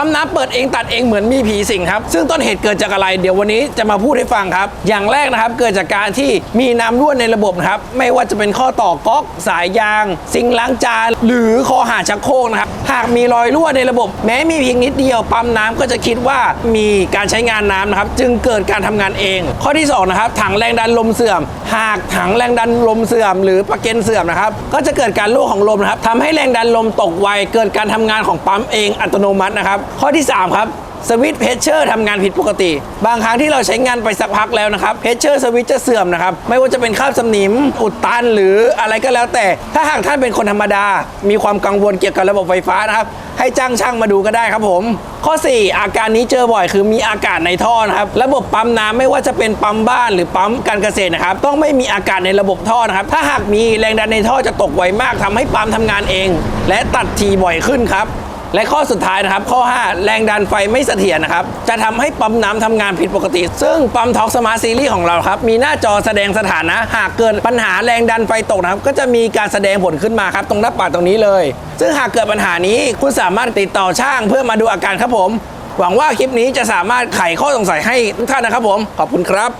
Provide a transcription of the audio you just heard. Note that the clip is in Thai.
ปั๊มน้ำเปิดเองตัดเองเหมือนมีผีสิงครับ ซึ่งต้นเหตุเกิดจากอะไร เดี๋ยววันนี้จะมาพูดให้ฟังครับ อย่างแรกนะครับเกิดจากการที่มีน้ำรั่วในระบบครับ ไม่ว่าจะเป็นข้อต่อก๊อกสายยาง ซิงล้างจานหรือคอหาชักโครกนะครับ หากมีรอยรั่วในระบบ แม้มีเพียงนิดเดียวปั๊มน้ำก็จะคิดว่ามีการใช้งานน้ำนะครับจึงเกิดการทำงานเอง ข้อที่สองนะครับถังแรงดันลมเสื่อม หากถังแรงดันลมเสื่อม หรือประเกนเสื่อมนะครับก็จะเกิดการรั่วของลมนะครับทำให้แรงดันลมตกไวเกิดการทำงานของปั๊มเองอัตโนมัตินะครับข้อที่สามครับ สวิตช์เพชเชอร์ทำงานผิดปกติ บางครั้งที่เราใช้งานไปสักพักแล้วนะครับเพชเชอร์สวิตช์จะเสื่อมนะครับ ไม่ว่าจะเป็นคราบสนิม อุดตันหรืออะไรก็แล้วแต่ ถ้าหากท่านเป็นคนธรรมดา มีความกังวลเกี่ยวกับระบบไฟฟ้านะครับ ให้จ้างช่างมาดูก็ได้ครับผม ข้อ 4 อาการนี้เจอบ่อยคือมีอากาศในท่อนะครับ ระบบปั๊มน้ำไม่ว่าจะเป็นปั๊มบ้านหรือปั๊มการเกษตรนะครับ ต้องไม่มีอากาศในระบบท่อนะครับ ถ้าหากมีแรงดันในท่อจะตกไวมากทำให้ปั๊มทำงานเอง และตัดทีบ่อยขึ้นครับ และข้อสุดท้ายนะครับ ข้อ 5 แรงดันไฟไม่เสถียรนะครับ จะทำให้ปั๊มน้ำทำงานผิดปกติ ซึ่งปั๊มท็อกสมาร์ทซีรีส์ของเราครับ มีหน้าจอแสดงสถานะ หากเกิดปัญหาแรงดันไฟตกนะครับ ก็จะมีการแสดงผลขึ้นมาครับ ตรงหน้าปัดตรงนี้เลย ซึ่งหากเกิดปัญหานี้คุณสามารถติดต่อช่างเพื่อมาดูอาการครับผม หวังว่าคลิปนี้จะสามารถไขข้อสงสัยให้ทุกท่านนะครับผม ขอบคุณครับ